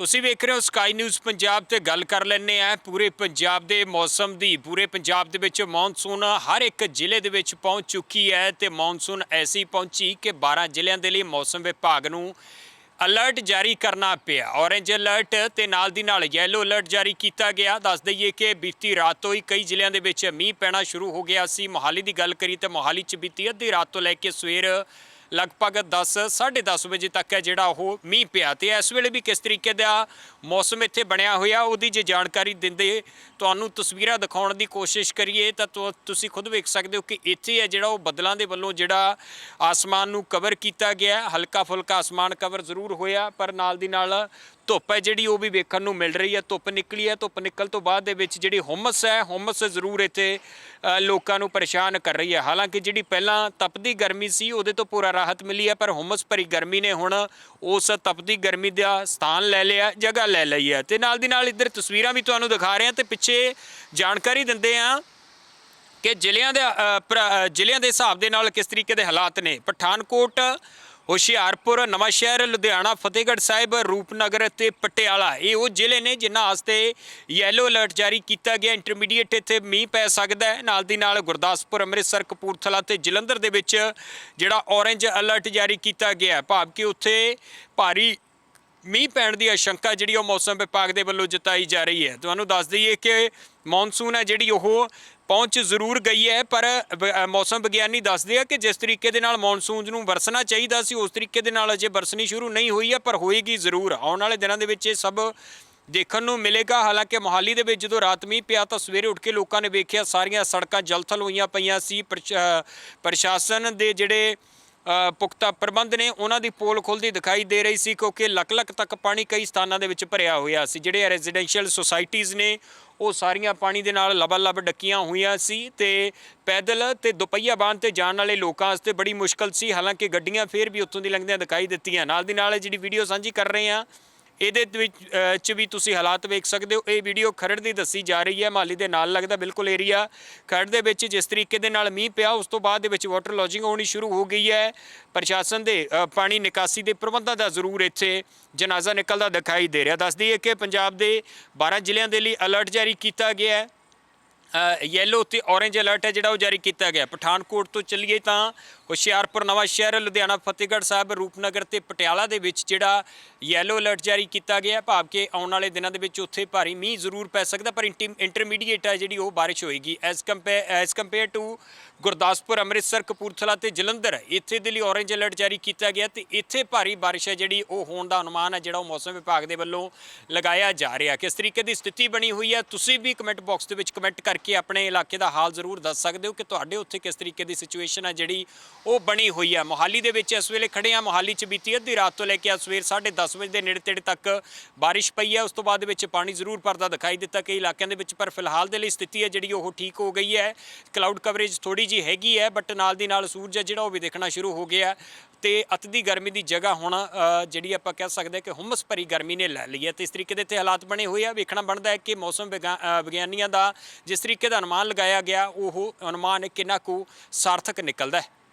ਤੁਸੀਂ ਵੇਖ ਰਹੇ ਹੋ ਸਕਾਈ ਨਿਊਜ਼ ਪੰਜਾਬ ਤੇ ਗੱਲ ਕਰ ਲੈਂਦੇ ਆ ਪੂਰੇ ਪੰਜਾਬ ਦੇ ਮੌਸਮ ਦੀ, ਪੂਰੇ ਪੰਜਾਬ ਦੇ ਵਿੱਚ ਮੌਨਸੂਨ ਹਰ ਇੱਕ ਜ਼ਿਲ੍ਹੇ ਦੇ ਵਿੱਚ ਪਹੁੰਚ ਚੁੱਕੀ ਹੈ ਤੇ ਮੌਨਸੂਨ ਐਸੀ ਪਹੁੰਚੀ ਕਿ 12 ਜ਼ਿਲ੍ਹਿਆਂ ਦੇ ਲਈ ਮੌਸਮ ਵਿਭਾਗ ਨੂੰ ਅਲਰਟ ਜਾਰੀ ਕਰਨਾ ਪਿਆ। ਔਰੇਂਜ ਅਲਰਟ ਤੇ ਨਾਲ ਦੀ ਨਾਲ ਯੈਲੋ ਅਲਰਟ ਜਾਰੀ ਕੀਤਾ ਗਿਆ। ਦੱਸ ਦਈਏ ਕਿ ਬੀਤੀ ਰਾਤ ਤੋਂ ਹੀ ਕਈ ਜ਼ਿਲ੍ਹਿਆਂ ਦੇ ਵਿੱਚ ਮੀਂਹ ਪੈਣਾ ਸ਼ੁਰੂ ਹੋ ਗਿਆ ਸੀ। ਮੋਹਾਲੀ ਦੀ ਗੱਲ ਕਰੀ ਤਾਂ ਮੋਹਾਲੀ 'ਚ ਬੀਤੀ ਅੱਧੀ ਰਾਤ ਤੋਂ ਲੈ ਕੇ ਸਵੇਰ ਲਗਭਗ 10 10:30 ਵਜੇ ਤੱਕ ਹੈ ਜਿਹੜਾ ਉਹ ਮੀਂਹ ਪਿਆ ਤੇ ਇਸ ਵੇਲੇ ਵੀ ਕਿਸ ਤਰੀਕੇ ਦਾ ਮੌਸਮ ਇੱਥੇ ਬਣਿਆ ਹੋਇਆ, ਉਹਦੀ ਜੇ ਜਾਣਕਾਰੀ ਦਿੰਦੇ, ਤੁਹਾਨੂੰ ਤਸਵੀਰਾਂ ਦਿਖਾਉਣ ਦੀ ਕੋਸ਼ਿਸ਼ ਕਰੀਏ, ਤਾਂ ਤੁਸੀਂ ਖੁਦ ਵੇਖ ਸਕਦੇ ਹੋ ਕਿ ਇੱਥੇ ਹੈ ਜਿਹੜਾ ਉਹ ਬੱਦਲਾਂ ਦੇ ਵੱਲੋਂ ਜਿਹੜਾ ਆਸਮਾਨ ਨੂੰ ਕਵਰ ਕੀਤਾ ਗਿਆ ਹਲਕਾ ਫੁਲਕਾ ਆਸਮਾਨ ਕਵਰ ਜ਼ਰੂਰ ਹੋਇਆ, ਪਰ ਨਾਲ ਦੀ ਨਾਲ ਧੁੱਪ ਹੈ ਜਿਹੜੀ ਉਹ ਵੀ ਵੇਖਣ ਨੂੰ ਮਿਲ ਰਹੀ ਹੈ। ਧੁੱਪ ਨਿਕਲੀ ਹੈ। ਧੁੱਪ ਨਿਕਲ ਤੋਂ ਬਾਅਦ ਦੇ ਵਿੱਚ ਜਿਹੜੀ ਹੁਮਸ ਹੈ, ਹੁਮਸ ਜ਼ਰੂਰ ਇੱਥੇ ਲੋਕਾਂ ਨੂੰ ਪਰੇਸ਼ਾਨ ਕਰ ਰਹੀ ਹੈ। ਹਾਲਾਂਕਿ ਜਿਹੜੀ ਪਹਿਲਾਂ ਤਪਦੀ ਗਰਮੀ ਸੀ, ਉਹਦੇ ਤੋਂ ਪੂਰਾ ਰਾਹਤ ਮਿਲੀ ਹੈ, ਪਰ ਹੁਮਸ ਭਰੀ ਗਰਮੀ ਨੇ ਹੁਣ ਉਸ ਤਪਦੀ ਗਰਮੀ ਦਾ ਸਥਾਨ ਲੈ ਲਿਆ, ਜਗ੍ਹਾ ਲੈ ਲਈ ਹੈ। ਤੇ ਨਾਲ ਦੀ ਨਾਲ ਇੱਧਰ ਤਸਵੀਰਾਂ ਵੀ ਤੁਹਾਨੂੰ ਦਿਖਾ ਰਹੇ ਹਾਂ ਤੇ ਪਿੱਛੇ ਜਾਣਕਾਰੀ ਦਿੰਦੇ ਹਾਂ ਕਿ ਜ਼ਿਲ੍ਹਿਆਂ ਦੇ ਜ਼ਿਲ੍ਹਿਆਂ ਦੇ ਹਿਸਾਬ ਦੇ ਨਾਲ ਕਿਸ ਤਰੀਕੇ ਦੇ ਹਾਲਾਤ ਨੇ। ਪਠਾਨਕੋਟ ਹੁਸ਼ਿਆਰਪੁਰ, ਨਵਾਂਸ਼ਹਿਰ, ਲੁਧਿਆਣਾ, ਫਤਿਹਗੜ੍ਹ ਸਾਹਿਬ, ਰੂਪਨਗਰ ਅਤੇ ਪਟਿਆਲਾ। ਇਹ ਉਹ ਜ਼ਿਲ੍ਹੇ ਨੇ ਜਿਨ੍ਹਾਂ ਵਾਸਤੇ ਯੈਲੋ ਅਲਰਟ ਜਾਰੀ ਕੀਤਾ ਗਿਆ। ਇੰਟਰਮੀਡੀਏਟ ਇੱਥੇ ਮੀਂਹ ਪੈ ਸਕਦਾ ਹੈ। ਨਾਲ ਦੀ ਨਾਲ ਗੁਰਦਾਸਪੁਰ, ਅੰਮ੍ਰਿਤਸਰ, ਕਪੂਰਥਲਾ ਤੇ ਜਲੰਧਰ ਦੇ ਵਿੱਚ ਜਿਹੜਾ ਔਰੇਂਜ ਅਲਰਟ ਜਾਰੀ ਕੀਤਾ ਗਿਆ ਭਾਵ ਕਿ ਉੱਥੇ ਭਾਰੀ ਮੀਂਹ ਪੈਣ ਦੀ ਆਸ਼ੰਕਾ ਜਿਹੜੀ ਉਹ ਮੌਸਮ ਵਿਭਾਗ ਦੇ ਵੱਲੋਂ ਜਤਾਈ ਜਾ ਰਹੀ ਹੈ। ਤੁਹਾਨੂੰ ਦੱਸ ਦਈਏ ਕਿ ਮੌਨਸੂਨ ਹੈ ਜਿਹੜੀ ਉਹ ਪਹੁੰਚ ਜ਼ਰੂਰ ਗਈ ਹੈ, ਪਰ ਮੌਸਮ ਵਿਗਿਆਨੀ ਦੱਸਦੇ ਆ ਕਿ ਜਿਸ ਤਰੀਕੇ ਦੇ ਨਾਲ ਮੌਨਸੂਨ ਨੂੰ ਵਰਸਣਾ ਚਾਹੀਦਾ ਸੀ, ਉਸ ਤਰੀਕੇ ਦੇ ਨਾਲ ਅਜੇ ਵਰਸਣੀ ਸ਼ੁਰੂ ਨਹੀਂ ਹੋਈ ਹੈ, ਪਰ ਹੋਏਗੀ ਜ਼ਰੂਰ। ਆਉਣ ਵਾਲੇ ਦਿਨਾਂ ਦੇ ਵਿੱਚ ਇਹ ਸਭ ਦੇਖਣ ਨੂੰ ਮਿਲੇਗਾ। ਹਾਲਾਂਕਿ ਮੋਹਾਲੀ ਦੇ ਵਿੱਚ ਜਦੋਂ ਰਾਤ ਮੀਂਹ ਪਿਆ ਤਾਂ ਸਵੇਰੇ ਉੱਠ ਕੇ ਲੋਕਾਂ ਨੇ ਵੇਖਿਆ ਸਾਰੀਆਂ ਸੜਕਾਂ ਜਲਥਲ ਹੋਈਆਂ ਪਈਆਂ ਸੀ। ਪ੍ਰਸ਼ਾਸਨ ਦੇ ਜਿਹੜੇ ਪੁਖਤਾ ਪ੍ਰਬੰਧ ਨੇ ਉਹਨਾਂ ਦੀ ਪੋਲ ਖੁੱਲਦੀ ਦਿਖਾਈ ਦੇ ਰਹੀ ਸੀ ਕਿਉਂਕਿ ਲੱਕ ਲੱਖ ਤੱਕ ਪਾਣੀ ਕਈ ਸਥਾਨਾਂ ਦੇ ਵਿੱਚ ਭਰਿਆ ਹੋਇਆ ਸੀ। ਜਿਹੜੇ ਰੈਜ਼ੀਡੈਂਸ਼ੀਅਲ ਸੁਸਾਇਟੀਆਂ ਨੇ, ਉਹ ਸਾਰੀਆਂ ਪਾਣੀ ਦੇ ਨਾਲ ਲਬਾ-ਲਬ ਡੱਕੀਆਂ ਹੋਈਆਂ ਸੀ ਤੇ ਪੈਦਲ ਤੇ ਦੁਪਹੀਆ ਵਾਹਨ ਤੇ ਜਾਣ ਵਾਲੇ ਲੋਕਾਂ ਵਾਸਤੇ ਬੜੀ ਮੁਸ਼ਕਲ ਸੀ। ਹਾਲਾਂਕਿ ਗੱਡੀਆਂ ਫੇਰ ਵੀ ਉੱਥੋਂ ਦੀ ਲੰਘਦਿਆਂ ਦਿਖਾਈ ਦਿੱਤੀਆਂ। ਨਾਲ ਦੀ ਨਾਲ ਜਿਹੜੀ ਵੀਡੀਓ ਸਾਂਝੀ ਕਰ ਰਹੇ ਹਾਂ ਇਹਦੇ ਵਿੱਚ ਚ ਵੀ ਤੁਸੀਂ ਹਾਲਾਤ ਵੇਖ ਸਕਦੇ ਹੋ। ਇਹ ਵੀਡੀਓ ਖਰੜ ਦੀ ਦੱਸੀ ਜਾ ਰਹੀ ਹੈ। ਮਾਲੀ ਦੇ ਨਾਲ ਲੱਗਦਾ ਬਿਲਕੁਲ ਏਰੀਆ। ਖਰੜ ਦੇ ਵਿੱਚ ਜਿਸ ਤਰੀਕੇ ਦੇ ਨਾਲ ਮੀਂਹ ਪਿਆ, ਉਸ ਤੋਂ ਬਾਅਦ ਦੇ ਵਿੱਚ ਵਾਟਰ ਲੌਜਿੰਗ ਹੋਣੀ ਸ਼ੁਰੂ ਹੋ ਗਈ ਹੈ। ਪ੍ਰਸ਼ਾਸਨ ਦੇ ਪਾਣੀ ਨਿਕਾਸੀ ਦੇ ਪ੍ਰਬੰਧਾਂ ਦਾ ਜ਼ਰੂਰ ਇੱਥੇ ਜਨਾਜ਼ਾ ਨਿਕਲਦਾ ਦਿਖਾਈ ਦੇ ਰਿਹਾ। ਦੱਸਦੀ ਹੈ ਕਿ ਪੰਜਾਬ ਦੇ 12 ਜ਼ਿਲ੍ਹਿਆਂ ਦੇ ਲਈ ਅਲਰਟ ਜਾਰੀ ਕੀਤਾ ਗਿਆ ਹੈ। ਯੈਲੋ ਤੇ ਔਰੇਂਜ ਅਲਰਟ ਹੈ ਜਿਹੜਾ ਉਹ ਜਾਰੀ ਕੀਤਾ ਗਿਆ। ਪਠਾਨਕੋਟ ਤੋਂ ਚੱਲੀਏ ਤਾਂ ਹੁਸ਼ਿਆਰਪੁਰ ਨਵਾਂ ਸ਼ਹਿਰ, ਲੁਧਿਆਣਾ, ਫਤਿਹਗੜ੍ਹ ਸਾਹਿਬ, ਰੂਪਨਗਰ ਤੇ ਪਟਿਆਲਾ ਦੇ ਵਿੱਚ ਜਿਹੜਾ ਯੈਲੋ ਅਲਰਟ ਜਾਰੀ ਕੀਤਾ ਗਿਆ ਭਾਵ ਕਿ ਆਉਣ ਵਾਲੇ ਦਿਨਾਂ ਦੇ ਵਿੱਚ ਉੱਥੇ ਭਾਰੀ ਮੀਂਹ ਜ਼ਰੂਰ ਪੈ ਸਕਦਾ, ਪਰ ਇੰਟਰਮੀਡੀਏਟ ਹੈ ਜਿਹੜੀ ਉਹ ਬਾਰਿਸ਼ ਹੋਏਗੀ। As compare as compare to Gurdaspur, Amritsar, Kapurthala ਤੇ ਜਲੰਧਰ, ਇੱਥੇ ਦੇ ਲਈ ਔਰੇਂਜ ਅਲਰਟ ਜਾਰੀ ਕੀਤਾ ਗਿਆ ਤੇ ਇੱਥੇ ਭਾਰੀ ਬਾਰਿਸ਼ ਹੈ ਜਿਹੜੀ ਉਹ ਹੋਣ ਦਾ ਅਨੁਮਾਨ ਹੈ, ਜਿਹੜਾ ਉਹ ਮੌਸਮ ਵਿਭਾਗ ਦੇ ਵੱਲੋਂ ਲਗਾਇਆ ਜਾ ਰਿਹਾ ਕਿਸ ਤਰੀਕੇ ਦੀ ਸਥਿਤੀ ਬਣੀ ਹੋਈ ਹੈ, ਤੁਸੀਂ ਵੀ ਕਮੈਂਟ ਬਾਕਸ ਦੇ ਵਿੱਚ ਕਮੈਂਟ ਕਰ ਕਰਕੇ ਆਪਣੇ ਇਲਾਕੇ ਦਾ ਹਾਲ ਜ਼ਰੂਰ ਦੱਸ ਸਕਦੇ ਹੋ ਕਿ ਤੁਹਾਡੇ ਉੱਥੇ ਕਿਸ ਤਰੀਕੇ ਦੀ ਸਿਚੁਏਸ਼ਨ ਹੈ ਜਿਹੜੀ ਉਹ ਬਣੀ ਹੋਈ ਹੈ। ਮੋਹਾਲੀ ਦੇ ਵਿੱਚ ਇਸ ਵੇਲੇ ਖੜੇ ਆ ਮੋਹਾਲੀ 'ਚ ਬੀਤੀ ਅੱਧੀ ਰਾਤ ਤੋਂ ਲੈ ਕੇ ਅੱਜ ਸਵੇਰ 10:30 ਵਜੇ ਦੇ ਨੇੜੇ ਤੇੜੇ ਤੱਕ ਬਾਰਿਸ਼ ਪਈ ਹੈ। ਉਸ ਤੋਂ ਬਾਅਦ ਵਿੱਚ ਪਾਣੀ ਜ਼ਰੂਰ ਭਰਦਾ ਦਿਖਾਈ ਦਿੱਤਾ ਕਈ ਇਲਾਕਿਆਂ ਦੇ ਵਿੱਚ, ਪਰ ਫਿਲਹਾਲ ਦੇ ਲਈ ਸਥਿਤੀ ਹੈ ਜਿਹੜੀ ਉਹ ਠੀਕ ਹੋ ਗਈ ਹੈ। ਕਲਾਊਡ ਕਵਰੇਜ ਥੋੜੀ ਜੀ ਹੈਗੀ ਹੈ ਬਟ ਨਾਲ ਦੀ ਨਾਲ ਸੂਰਜ ਹੈ ਜਿਹੜਾ ਉਹ ਵੀ ਦੇਖਣਾ ਸ਼ੁਰੂ ਹੋ ਗਿਆ। ਤੇ ਅਤ ਦੀ ਗਰਮੀ ਦੀ ਜਗ੍ਹਾ ਹੁਣ ਜਿਹੜੀ ਆਪਾਂ ਕਹਿ ਸਕਦੇ ਹਾਂ ਕਿ ਹੁਮਸ ਭਰੀ ਗਰਮੀ ਨੇ ਲੈ ਲਈ ਹੈ। ਤੇ ਇਸ ਤਰੀਕੇ ਦੇ ਇੱਥੇ ਹਾਲਾਤ ਬਣੇ ਹੋਏ ਆ। ਵੇਖਣਾ ਬਣਦਾ ਹੈ ਕਿ ਮੌਸਮ ਵਿਗਾ- ਵਿਗਿਆਨੀਆਂ ਦਾ ਜਿਸ ਤਰੀਕੇ ਦਾ ਅਨੁਮਾਨ ਲਗਾਇਆ ਗਿਆ, ਉਹ ਅਨੁਮਾਨ ਕਿੰਨਾ ਕੁ ਸਾਰਥਕ ਨਿਕਲਦਾ ਹੈ।